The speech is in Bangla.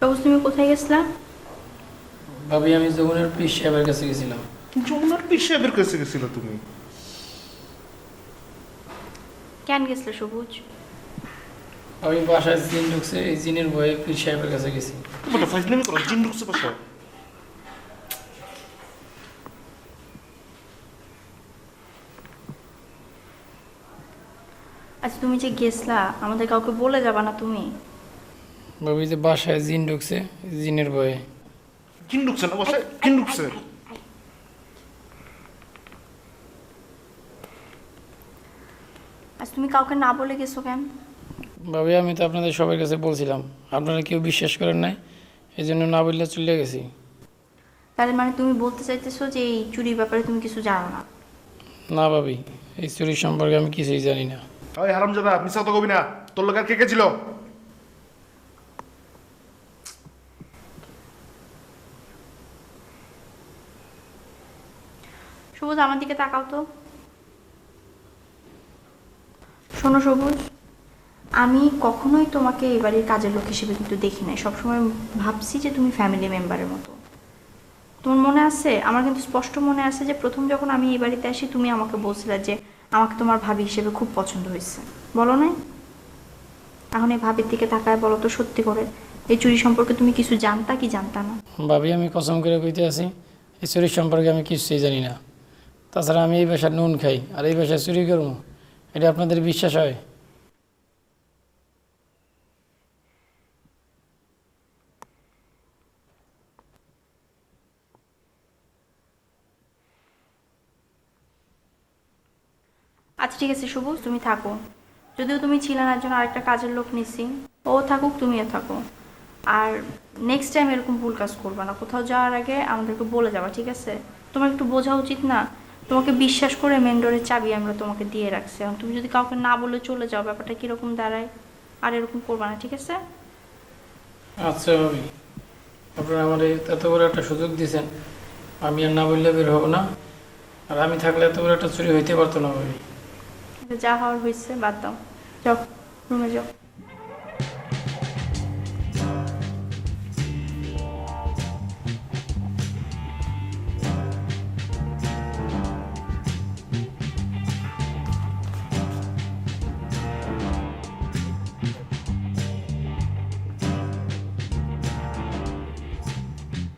সবুজ তুমি কোথায় গেছিলা? ভাবি আমি যমুনের সাহেবের কাছে গেছিলাম। যমুনার পীর সাহেবের কাছে গেছিল তুমি? কেন গেছিলা সবুজ? আমি বাসায় জিন ঢুকছে এই জিনের ভয়ে পীর সাহেবের কাছে গেছি। বলো ফাইজলামি করো জিন ঢুকছে বাসায়। আচ্ছা তুমি যে গেছলা আমাদের কাউকে বলে যাবা না তুমি? ভাবি যে বাসায় জিন ঢুকছে জিনের ভয়ে। জিন ঢুকছে না বাসায় জিন ঢুকছে? আচ্ছা তুমি কাউকে না বলে গেছো কেন? ভাবি আমি তো আপনাদের সবার কাছে বলছিলাম আপনারা কেউ বিশ্বাস করেন নাই এই জন্য না বললে চলে গেছি। তাহলে মানে তুমি বলতে চাইতেছো যে এই চুরির ব্যাপারে তুমি কিছু জানো না? না ভাবি এই চুরির সম্পর্কে আমি কিছুই জানি না। ওই হারাম জাদা মিশা তো কবি না। তোর লোক আর কে কে ছিল? সবুজ, আমার দিকে তাকাও তো। শোনো সবুজ, আমি কখনোই তোমাকে এই বাড়ির কাজের লোক হিসেবে কিন্তু দেখি নাই। সবসময় ভাবছি যে তুমি ফ্যামিলি মেম্বারের মতো। তোমার মনে আছে? আমার কিন্তু স্পষ্ট মনে আছে যে প্রথম যখন আমি এই বাড়িতে আসি, তুমি আমাকে বলছিলে যে আমাকে তোমার ভাবি হিসেবে খুব পছন্দ হয়েছে। বলো নাই? এখন এই ভাবির দিকে তাকায় বলো তো সত্যি করে। এই চুরি সম্পর্কে তুমি কিছু জানতা কি জানতা না? ভাবি, আমি কসম করে কইতে আছি, এই চুরির সম্পর্কে আমি কিছুই জানি না। তাছাড়া আমি এই বাসায় নুন খাই, আর এই বাসায় চুরি করব, এটা আপনাদের বিশ্বাস হয়? আচ্ছা ঠিক আছে সবুজ তুমি থাকো। যদিও তুমি ছিলে না, একজন আরেকটা কাজের লোক নিছি। ও থাকুক, তুমিও থাকো। আর নেক্সট টাইম এরকম ভুল কাজ করবে না। কোথাও যাওয়ার আগে আমাদেরকে বলে যাবা, ঠিক আছে? তোমার একটু বোঝা উচিত না? তোমাকে বিশ্বাস করে মেন ডোরের চাবি আমরা তোমাকে দিয়ে রাখছি। এখন তুমি যদি কাউকে না বলে চলে যাও ব্যাপারটা কীরকম দাঁড়ায়? আর এরকম করবে না ঠিক আছে? আচ্ছা ভাবি। আপনারা আমার এত বড় একটা সুযোগ দিয়েছেন আমি আর না বললে বের হব না। আর আমি থাকলে এত বড় একটা চুরি হইতে পারতো না ভাবি। যা হওয়ার হয়েছে বাদ দাও। যাও রুমে যাও।